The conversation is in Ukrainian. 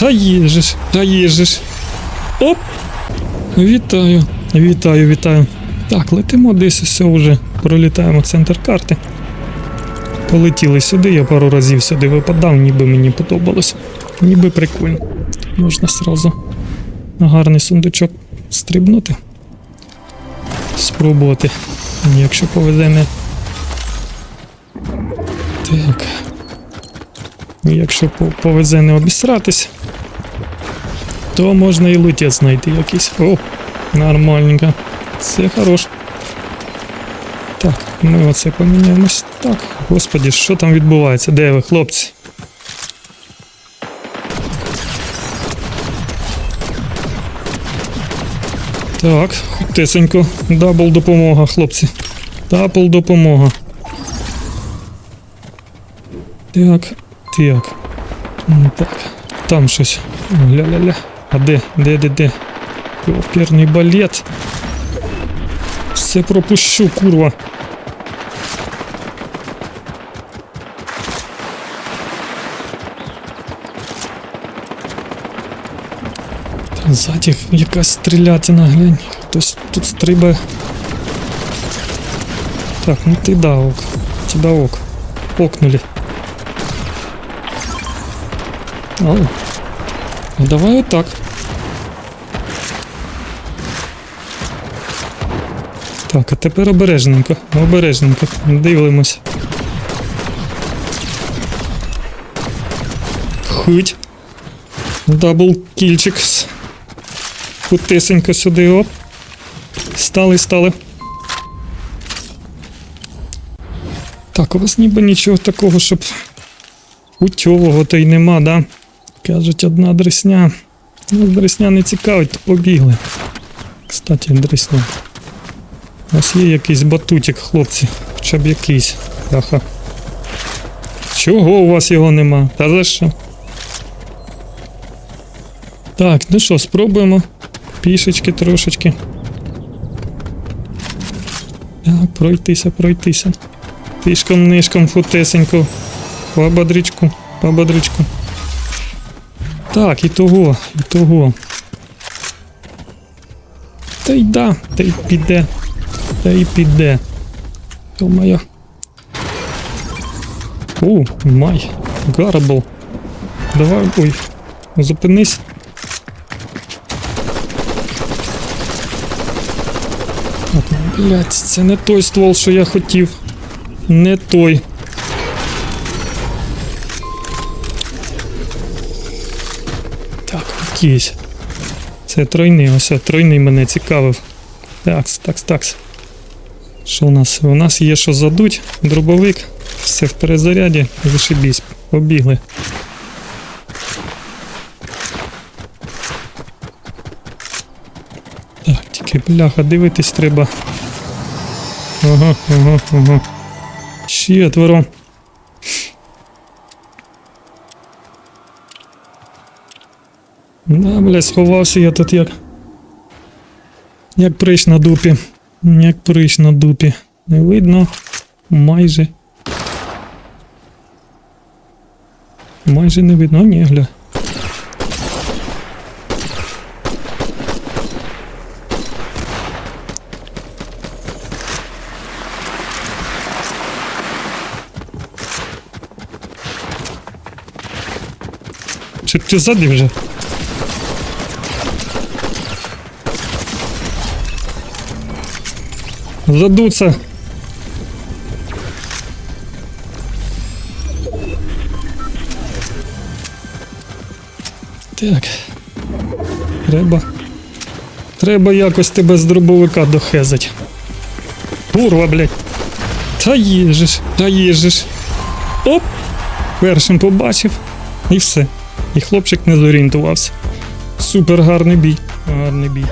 Та їжеш, та їжеш. Оп! Вітаю, вітаю, вітаю. Так, летимо десь все вже. Пролітаємо центр карти. Полетіли сюди, я пару разів сюди випадав, ніби мені подобалось. Ніби прикольно. Можна сразу на гарний сундучок стрибнути. Спробувати. Якщо повезе не. Так. Якщо повезе не обісратись, то можна і лутець знайти якийсь. О, нормальненько. Це хорош. Так, ми оце поміняємось. Так, господі, що там відбувається? Де ви, хлопці? Так, тисенько. Дабл допомога, хлопці. Дабл допомога. Так, так. Так, там щось. Ля-ля-ля. А де? Де, де, де? Оперний балет. Все пропущу, курва. Ззаді якась стрілятина, глянь. Хтось тут стрибає. Так, ну ти да, ок. Тебя ок. Окнули. Ау. Ну давай отак. Так, а тепер обережненько, обережненько. Дивимось. Хуть. Дабл кільчик. Хутесенько сюди, оп. Стали, стали. Так, у вас ніби нічого такого, щоб путьового то й нема, да? Кажуть, одна дресня. Ну, дресня не цікавить, то побігли. Кстати, дресня. У вас є якийсь батутик, хлопці. Хоча б якийсь. Ага. Чого у вас його нема? Та за що? Так, ну що, спробуємо. Пішечки трошечки. Так, пройтися, пройтися. Тишком нишком футесенько. По бодричку, по бодричку. Так, і того, і того. Та й да, та й піде. Та й піде. Думаю. О, май. Гарбл. Давай, ой. Зупинись. Так, блядь, це не той ствол, що я хотів. Не той. Якийсь. Це тройний, ось тройний мене цікавив. Такс, такс, такс. Що у нас? У нас є що задуть, дробовик, все в перезаряді, зашибісь, побігли. Так, тільки бляха, дивитись треба. Ага, ага, ага. Четверо. Да, бля, сховався я тут як. Як прищ на дупі. Як прищ на дупі. Не видно. Майже. Майже не видно. Ні, гля. Чи ти ззаді вже? Задуться. Так. Треба. Треба якось тебе з дробовика дохезать. Курва, блядь. Та їжеш, та їжеш. Оп! Першим побачив. І все. І хлопчик не зорієнтувався. Супер гарний бій. Гарний бій.